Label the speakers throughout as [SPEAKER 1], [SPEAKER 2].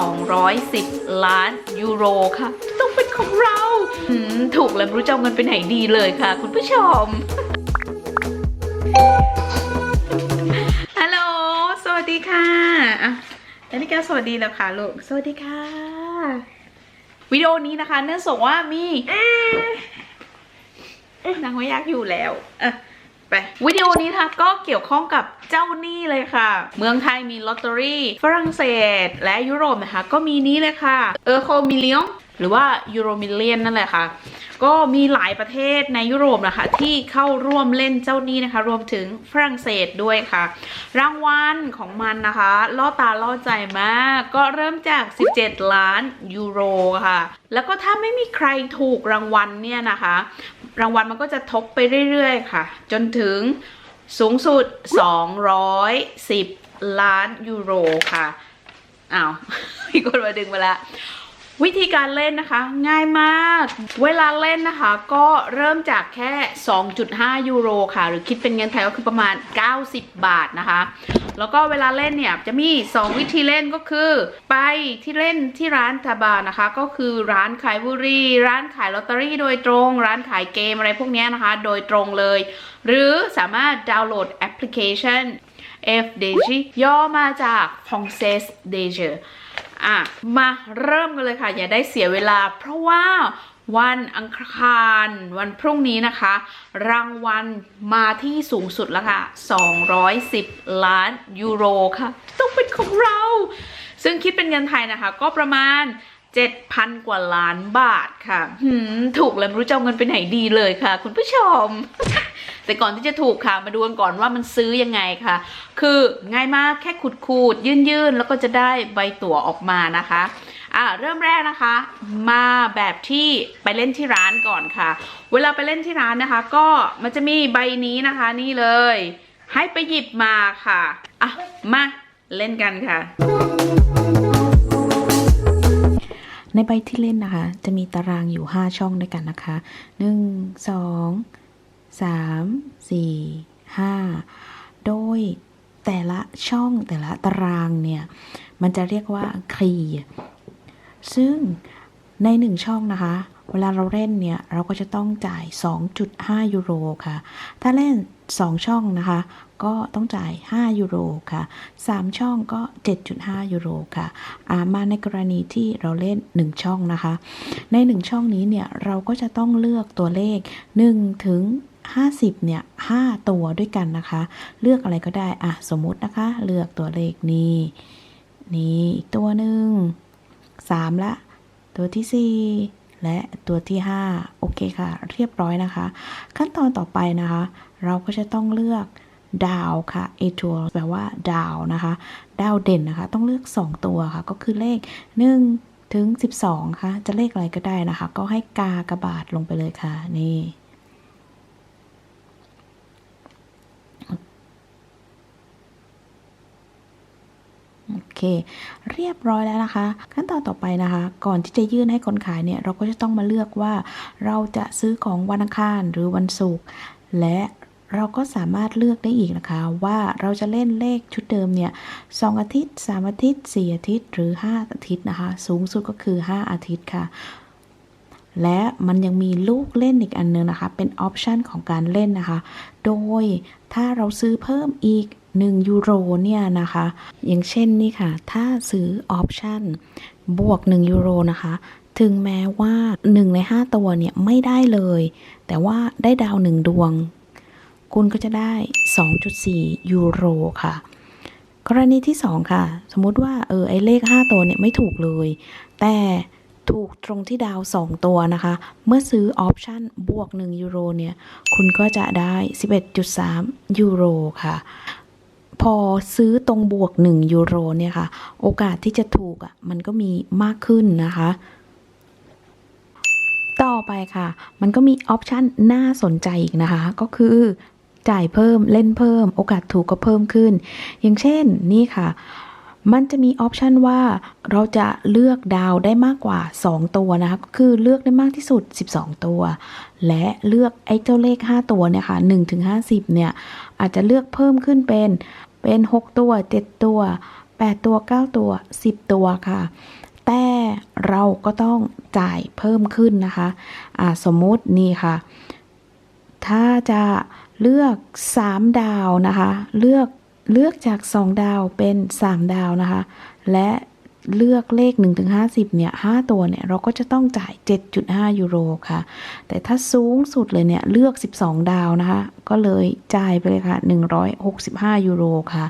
[SPEAKER 1] 210 ล้านยูโรค่ะ ต้องเป็นของเราหืมถูกแล้วไม่รู้จะเอาเงินไปไหนดีเลยค่ะ คุณผู้ชมฮัลโหลสวัสดีค่ะอะนาฬิกาสวัสดีแล้วค่ะลูกสวัสดีค่ะ วิดีโอนี้นะคะ เนื่องจากว่ามีนางไม่อยากอยู่แล้วอะ ไปวิดีโอนี้ค่ะก็เกี่ยวข้องกับเจ้าหนี้เลยค่ะ เมืองไทยมีลอตเตอรี่ฝรั่งเศส และยุโรปนะคะ ก็มีนี้เลยค่ะเออโคมิเลียง หรือว่ายูโรมิเลียนนั่นแหละค่ะ ก็มีหลายประเทศในยุโรปนะคะ ที่เข้าร่วมเล่นเจ้านี้นะคะ รวมถึงฝรั่งเศสด้วยค่ะ รางวัลของมันนะคะ ล่อตาล่อใจมาก ก็เริ่มจาก 17 ล้านยูโรค่ะ แล้วก็ถ้าไม่มีใครถูกรางวัลเนี่ยนะคะ รางวัลมันก็จะทบไปเรื่อยๆ ค่ะ จนถึงสูงสุด 210 ล้านยูโรค่ะอ้าวมีคนมาดึงมาแล้ว วิธีการเล่นนะคะง่ายมาก เวลาเล่นนะคะ ก็เริ่มจากแค่ 2.5 ยูโรค่ะ หรือคิดเป็นเงินไทยก็คือประมาณ 90 บาทนะคะ แล้วก็เวลาเล่นเนี่ยจะมี 2 วิธีเล่นก็คือ ไปที่เล่นที่ร้านทาบานะคะ ก็คือร้านขายบุหรี่ร้านขายลอตเตอรี่โดยตรง ร้านขายเกมอะไรพวกนี้นะคะ โดยตรงเลย หรือสามารถดาวน์โหลดแอปพลิเคชัน FDG ย่อมาจาก Français DG อะมาเริ่มกันเลยค่ะ อย่าได้เสียเวลา เพราะว่าวันอังคารวันพรุ่งนี้นะคะ รางวัลมาที่สูงสุดแล้วค่ะ 210 ล้านยูโรค่ะ ต้องเป็นของเรา ซึ่งคิดเป็นเงินไทยนะคะ ก็ประมาณ 7,000 กว่าล้านบาทค่ะถูกแล้วไม่รู้จะเอาเงินไปไหนดีเลยค่ะ คุณผู้ชม แต่ก่อนที่จะถูกค่ะมาดูกันก่อนว่ามันซื้อยังไงค่ะ คือง่ายมากแค่ขูดขูดยื่นยื่นๆแล้วก็จะได้ใบตั๋วออกมานะคะอ่าเริ่มแรกนะคะ มาแบบที่ไปเล่นที่ร้านก่อนค่ะ เวลาไปเล่นที่ร้านนะคะ ก็มันจะมีใบนี้นะคะนี่เลย ให้ไปหยิบมาค่ะอะมาเล่นกันค่ะ
[SPEAKER 2] ในใบที่เล่นนะคะ จะมีตารางอยู่ 5 ช่องด้วยกันนะคะ 1 2 3 4 5 โดยแต่ละช่องแต่ละตารางเนี่ย มันจะเรียกว่าคลีซึ่งใน1ช่องนะคะ เวลาเราเล่นเนี่ย เราก็จะต้องจ่าย 2.5 ยูโรค่ะ ถ้าเล่น 2 ช่องนะคะ ก็ต้องจ่าย 5 ยูโรค่ะ 3 ช่องก็ 7.5 ยูโรค่ะอามาในกรณีที่เราเล่น 1 ช่องนะคะ ใน 1 ช่องนี้เนี่ย เราก็จะต้องเลือกตัวเลข 1 ถึง 50เนี่ย5ตัวด้วยกันนะคะ เลือกอะไรก็ได้อะสมมุตินะคะ เลือกตัวเลขนี้นี่อีกตัวหนึ่ง3ละ ตัวที่ 4 และตัวที่ 5 โอเคค่ะ เรียบร้อยนะคะ ขั้นตอนต่อไปนะคะ เราก็จะต้องเลือกดาวค่ะเอทัวแปลว่าดาวนะคะ ดาวเด่นนะคะ ต้องเลือก 2 ตัวค่ะ ก็คือเลข 1 ถึง 12 ค่ะ จะเลขอะไรก็ได้นะคะ ก็ให้กากระบาดลงไปเลยค่ะ นี่ โอ เค เรียบร้อยแล้วนะคะ ขั้นตอนต่อไปนะคะ ก่อนที่จะยื่นให้คนขายเนี่ย เราก็จะต้องมาเลือกว่า เราจะซื้อของวันอังคารหรือวันศุกร์และเราก็สามารถเลือกได้อีกนะคะ ว่าเราจะเล่นเลขชุดเดิมเนี่ยสองอาทิตย์3อาทิตย์ 4 อาทิตย์หรือ 5 อาทิตย์นะคะ สูงสุดก็คือ 5 อาทิตย์ค่ะ และมันยังมีลูกเล่นอีกอันนึงนะคะ เป็นออปชันของการเล่นนะคะ โดยถ้าเราซื้อเพิ่มอีก 1 ยูโรเนี่ยนะคะ อย่างเช่นนี่ค่ะ ถ้าซื้อออปชันบวก 1 ยูโรนะคะ ถึงแม้ว่า 1 ใน 5 ตัวเนี่ยไม่ได้เลย แต่ว่าได้ดาว 1 ดวง คุณก็จะได้ 2.4 ยูโรค่ะ กรณีที่ 2 ค่ะ สมมุติว่าเออไอเลข 5 ตัวเนี่ยไม่ถูกเลย แต่ถูกตรงที่ดาว 2 ตัวนะคะ เมื่อซื้อออปชันบวก 1 ยูโรเนี่ย คุณก็จะได้ 11.3 ยูโรค่ะ พอซื้อตรงบวก 1 ยูโรเนี่ยค่ะ โอกาสที่จะถูกอะมันก็มีมากขึ้นนะคะ ต่อไปค่ะ มันก็มีออปชันน่าสนใจอีกนะคะ ก็คือจ่ายเพิ่มเล่นเพิ่ม โอกาสถูกก็เพิ่มขึ้น อย่างเช่นนี่ค่ะ มันจะมีออปชันว่าเราจะเลือกดาวได้มากกว่า 2 ตัวนะคะก็คือเลือกได้มากที่สุด 12 ตัว และเลือกไอ้เจ้าเลข 5 ตัวเนี่ยค่ะ1ถึง50 เนี่ย อาจจะเลือกเพิ่มขึ้นเป็น เป็น 6 ตัว 7 ตัว 8 ตัว 9 ตัว 10 ตัวค่ะ แต่เราก็ต้องจ่ายเพิ่มขึ้นนะคะะสมมุตินี่ค่ะ ถ้าจะเลือก 3 ดาวนะคะ เลือกเลือกจาก 2 ดาวเป็น 3 ดาวนะคะ และ เลือกเลข 1-50 เนี่ย 5 ตัวเนี่ย เราก็จะต้องจ่าย 7.5 ยูโรค่ะ แต่ถ้าสูงสุดเลยเนี่ย เลือก 12 ดาวนะคะ ก็เลยจ่ายไปเลยค่ะ 165 ยูโรค่ะ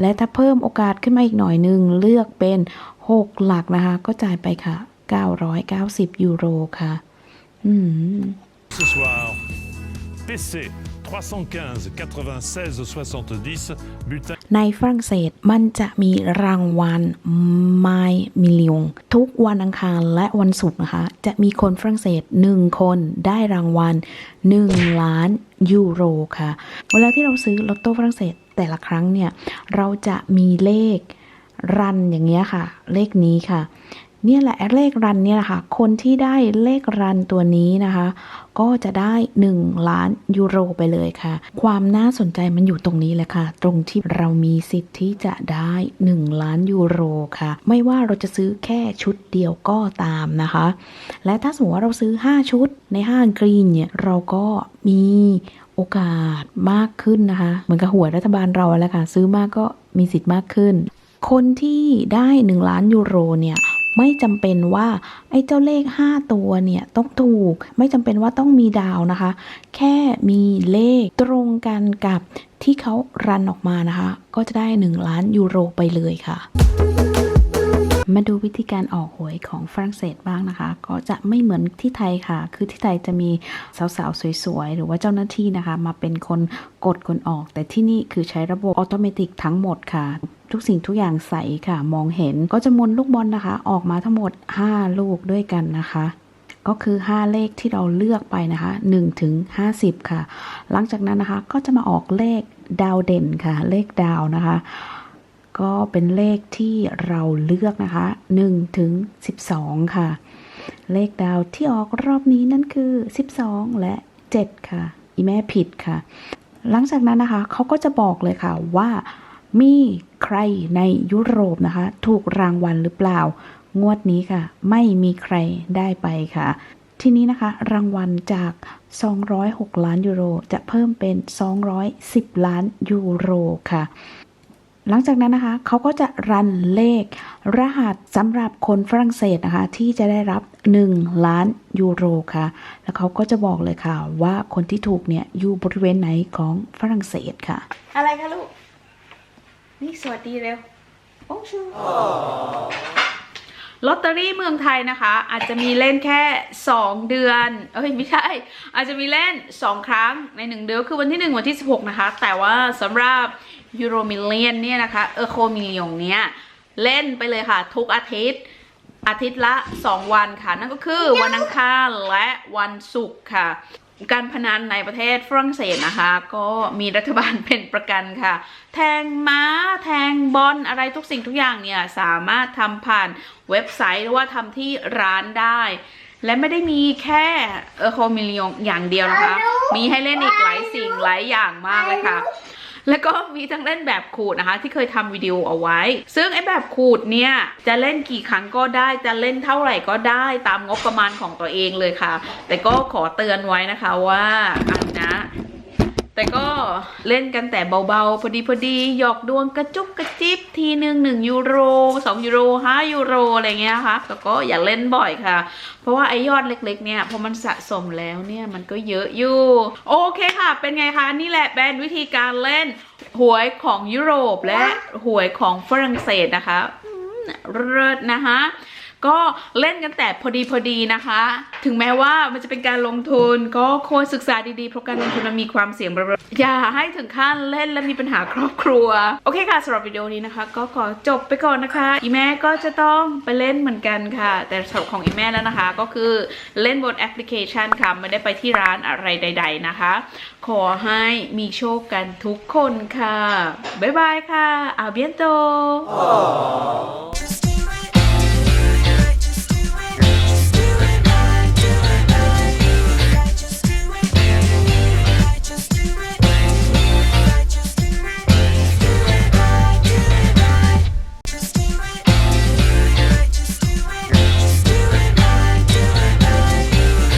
[SPEAKER 2] และถ้าเพิ่มโอกาสขึ้นมาอีกหน่อยหนึง เลือกเป็น 6 หลักนะคะ ก็จ่ายไปค่ะ 990 ยูโรค่ะ อืม
[SPEAKER 3] Ce soir, PC 315 96 70 butin
[SPEAKER 2] ในฝรั่งเศสมันจะมีรางวัลไมมิลิองทุกวันอังคารและวันศุกร์นะคะ จะมีคนฝรั่งเศส 1 คนได้รางวัล 1 ล้านยูโรค่ะ เวลาที่เราซื้อลอตโต้ฝรั่งเศสแต่ละครั้งเนี่ย เราจะมีเลขรันอย่างเงี้ยค่ะ เลขนี้ค่ะ เนี่ยแหละเลขรันเนี่ยแหละค่ะ คนที่ได้เลขรันตัวนี้นะคะ ก็จะได้ 1 ล้านยูโรไปเลยค่ะ ความน่าสนใจมันอยู่ตรงนี้แหละค่ะ ตรงที่เรามีสิทธิ์ที่จะได้ 1 ล้านยูโรค่ะ ไม่ว่าเราจะซื้อแค่ชุดเดียวก็ตามนะคะ และถ้าสมมติว่าเราซื้อ 5 ชุดในห้างกรีนเนี่ยเราก็มีโอกาสมากขึ้นนะคะ เหมือนกับหัวรัฐบาลเราแหละค่ะ ซื้อมากก็มีสิทธิ์มากขึ้น คนที่ได้ 1 ล้านยูโรเนี่ย ไม่จำเป็นว่าไอ้เจ้าเลข 5 ตัวเนี่ยต้องถูก ไม่จำเป็นว่าต้องมีดาวนะคะ แค่มีเลขตรงกันกับที่เขารันออกมานะคะ ก็จะได้ 1 ล้านยูโรไปเลยค่ะมาดูวิธีการออกหวยของฝรั่งเศสบ้างนะคะ ก็จะไม่เหมือนที่ไทยค่ะ คือที่ไทยจะมีสาวๆ สวยๆ หรือว่าเจ้าหน้าที่นะคะ มาเป็นคนกดคนออก แต่ที่นี่คือใช้ระบบออโตเมติกทั้งหมดค่ะ ทุกสิ่งทุกอย่างใสค่ะมองเห็นก็จะมนลูกบอลนะคะ ออกมาทั้งหมด 5 ลูกด้วยกันนะคะ ก็คือ 5 เลขที่เราเลือกไปนะคะ1ถึง50 ค่ะ หลังจากนั้นนะคะก็จะมาออกเลขดาวเด่นค่ะ เลขดาวนะคะ ก็เป็นเลขที่เราเลือกนะคะ1ถึง12 ค่ะ เลขดาวที่ออกรอบนี้นั่นคือ 12 และ 7 ค่ะ อีแม่ผิดค่ะ หลังจากนั้นนะคะเขาก็จะบอกเลยค่ะว่า มีใครในยุโรปนะคะ ถูกรางวัลหรือเปล่า งวดนี้ค่ะ ไม่มีใครได้ไปค่ะ ทีนี้นะคะ รางวัลจาก 206 ล้านยูโร จะเพิ่มเป็น 210 ล้านยูโรค่ะหลังจากนั้นนะคะเขาก็จะรันเลข รหัสสำหรับคนฝรั่งเศสนะคะ ที่จะได้รับ 1 ล้านยูโรค่ะ แล้วเขาก็จะบอกเลยค่ะ ว่าคนที่ถูกเนี่ยอยู่บริเวณไหนของฝรั่งเศสค่ะ
[SPEAKER 1] อะไรคะลูก นี่สวัสดีเร็วโอ้ชูลอตเตอรี่เมืองไทยนะคะ อาจจะมีเล่นแค่ 2 เดือน เอ้ยไม่ใช่ อาจจะมีเล่น 2 ครั้งใน 1 เดือนคือวันที่ 1 วันที่ 16 นะคะ แต่ว่าสำหรับยูโรมิเลียนเนี่ยนะคะเออโคมิลยงเนี่ยเล่นไปเลยค่ะ ทุกอาทิตย์ อาทิตย์ละ 2 วันค่ะ นั่นก็คือวันอังคารและวันศุกร์ค่ะ การพนันในประเทศฝรั่งเศสนะคะ ก็มีรัฐบาลเป็นประกันค่ะ แทงม้า แทงบอลอะไรทุกสิ่งทุกอย่างเนี่ย สามารถทำผ่านเว็บไซต์หรือว่าทำที่ร้านได้ และไม่ได้มีแค่เออโคมิลยงอย่างเดียวนะคะ มีให้เล่นอีกหลายสิ่งหลายอย่างมากเลยค่ะ แล้วก็มีทั้งเล่นแบบขูดนะคะ ที่เคยทำวิดีโอเอาไว้ ซึ่งไอ้แบบขูดเนี่ยจะเล่นกี่ครั้งก็ได้จะเล่นเท่าไหร่ก็ได้ตามงบประมาณของตัวเองเลยค่ะ แต่ก็ขอเตือนไว้นะคะว่า แต่ก็เล่นกันแต่เบาๆ พอดีพอดีหยอกดวงกระจุกกระจิบทีหนึ่งหนึ่งยูโรสองยูโรห้ายูโรอะไรเงี้ยค่ะแต่ก็อย่าเล่นบ่อยค่ะ เพราะว่าไอยอดเล็ก ๆ เนี่ยพอมันสะสมแล้วเนี่ยมันก็เยอะอยู่ โอเคค่ะ เป็นไงคะนี่แหละเป็นวิธีการเล่นหวยของยุโรปและหวยของฝรั่งเศสนะคะเลิศนะคะ ก็เล่นกันแต่พอดีพอดีนะคะ ถึงแม้ว่ามันจะเป็นการลงทุนก็ควรศึกษาดีๆ เพราะการลงทุนมันมีความเสี่ยงเบาๆอย่าให้ถึงขั้นเล่นและมีปัญหาครอบครัว โอเคค่ะสำหรับวิดีโอนี้นะคะ ก็ขอจบไปก่อนนะคะ อีแม่ก็จะต้องไปเล่นเหมือนกันค่ะ แต่สำหรับของอีแม่แล้วนะคะ ก็คือเล่นบนแอปพลิเคชันค่ะไม่ได้ไปที่ร้านอะไรใด ๆนะคะ ขอให้มีโชคกันทุกคนค่ะบ๊ายบายค่ะอาเบียนโต